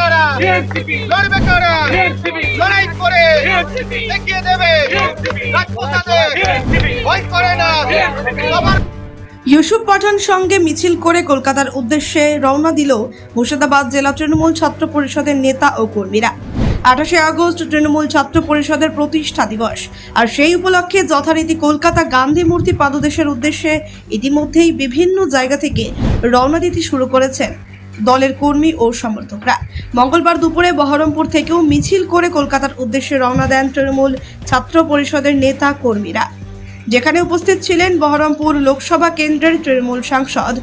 কারা। লড়বে কারা? লড়াই করে দেখিয়ে দেবে। ভয় করে না। ইউসুফ পাঠান সঙ্গে মিছিল করে কলকাতার উদ্দেশ্যে রওনা দিল মুর্শিদাবাদ জেলা তৃণমূল ছাত্র পরিষদের নেতা ও কর্মীরা। আঠাশে আগস্ট তৃণমূল ছাত্র পরিষদের প্রতিষ্ঠা দিবস। আর সেই উপলক্ষে যথারীতি কলকাতা গান্ধী মূর্তি পাদদেশের উদ্দেশ্যে ইতিমধ্যেই বিভিন্ন জায়গা থেকে রওনা দিতে শুরু করেছেন। দলের কর্মী ও সমর্থকরা। মঙ্গলবার দুপুরে বহরমপুর থেকেও মিছিল করে কলকাতার উদ্দেশ্যে রওনা দেন তৃণমূল ছাত্র পরিষদের নেতা কর্মীরা। যেখানে উপস্থিত ছিলেন বহরমপুর লোকসভা কেন্দ্রের তৃণমূল সাংসদ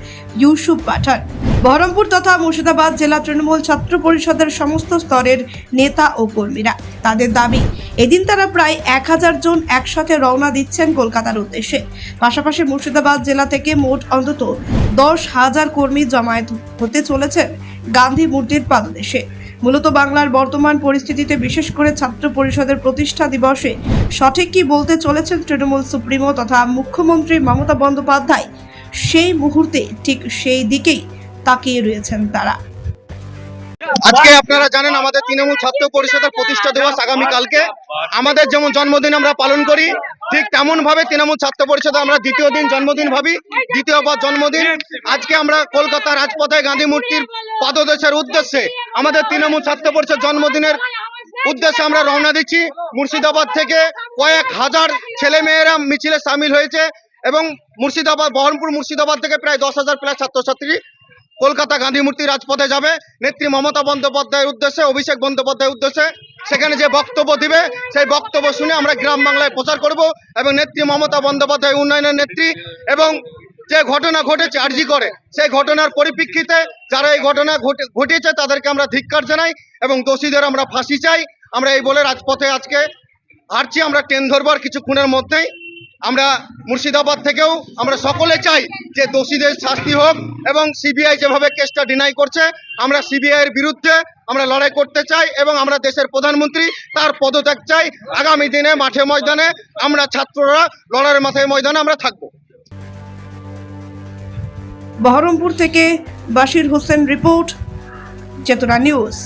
ইউসুফ পাঠান। বহরমপুর তথা মুর্শিদাবাদ জেলা তৃণমূল ছাত্র পরিষদের সমস্ত স্তরের নেতা ও কর্মীরা তাদের দাবি, এদিন তারা প্রায় এক হাজার জন একসাথে রওনা দিচ্ছেন কলকাতার উদ্দেশ্যে। পাশাপাশি মুর্শিদাবাদ জেলা থেকে মোট অন্তত দশ হাজার কর্মী জমায়েত হতে চলেছেন গান্ধী মূর্তির পাদদেশে। মূলত বাংলার বর্তমান পরিস্থিতিতে, বিশেষ করে ছাত্র পরিষদের প্রতিষ্ঠা দিবসে সঠিক কি বলতে চলেছেন তৃণমূল সুপ্রিমো তথা মুখ্যমন্ত্রী মমতা বন্দ্যোপাধ্যায়, সেই মুহূর্তে ঠিক সেই দিকেই তাকিয়ে রয়েছেন তারা। আজকে আপনারা জানেন, আমাদের তৃণমূল ছাত্র পরিষদের প্রতিষ্ঠা দিবস আগামী কালকে আমাদের যেমন জন্মদিন আমরা পালন করি ঠিক তেমন ভাবে তৃণমূল ছাত্র পরিষদে আমরা দ্বিতীয় দিন জন্মদিন ভাবি দ্বিতীয়বার জন্মদিন। আজকে আমরা কলকাতা রাজপথে গান্ধী মূর্তির পাদদেশের উদ্দেশ্যে আমাদের তৃণমূল ছাত্র পরিষদ জন্মদিনের উদ্দেশ্যে আমরা রওনা দিচ্ছি। মুর্শিদাবাদ থেকে কয়েক হাজার ছেলে মেয়েরা মিছিলে সামিল হয়েছে এবং মুর্শিদাবাদ, বহরমপুর মুর্শিদাবাদ থেকে প্রায় দশ হাজার প্লাস ছাত্রছাত্রী কলকাতা গান্ধী মূর্তি রাজপথে যাবে। নেত্রী মমতা বন্দ্যোপাধ্যায়ের উদ্দেশ্যে, অভিষেক বন্দ্যোপাধ্যায়ের উদ্দেশ্যে। সেখানে যে বক্তব্য দিবে, সেই বক্তব্য শুনে আমরা গ্রাম বাংলায় প্রচার করব এবং নেত্রী মমতা বন্দ্যোপাধ্যায় উন্নয়নের নেত্রী এবং যে ঘটনা ঘটেছে, আরজি করে, সেই ঘটনার পরিপ্রেক্ষিতে যারা এই ঘটনা ঘটে- ঘটিয়েছে, তাদেরকে আমরা ধিক্কার জানাই এবং দোষীদের আমরা ফাঁসি চাই। আমরা এই বলে রাজপথে আজকে হারছি আমরা ট্রেন ধরবার কিছুক্ষণের মধ্যেই আমরা মুর্শিদাবাদ থেকেও আমরা সকলে চাই যে দোষীদের শাস্তি হোক এবং সিবিআই যেভাবে কেসটা ডিনাই করছে, আমরা সিবিআই এর বিরুদ্ধে আমরা লড়াই করতে চাই এবং আমরা দেশের প্রধানমন্ত্রী তার পদত্যাগ চাই। আগামী দিনে মাঠে ময়দানে আমরা ছাত্ররা লড়াইয়ের মাথায় ময়দানে আমরা থাকব। বহরমপুর থেকে বাশির হোসেন রিপোর্ট, চেতনা নিউজ।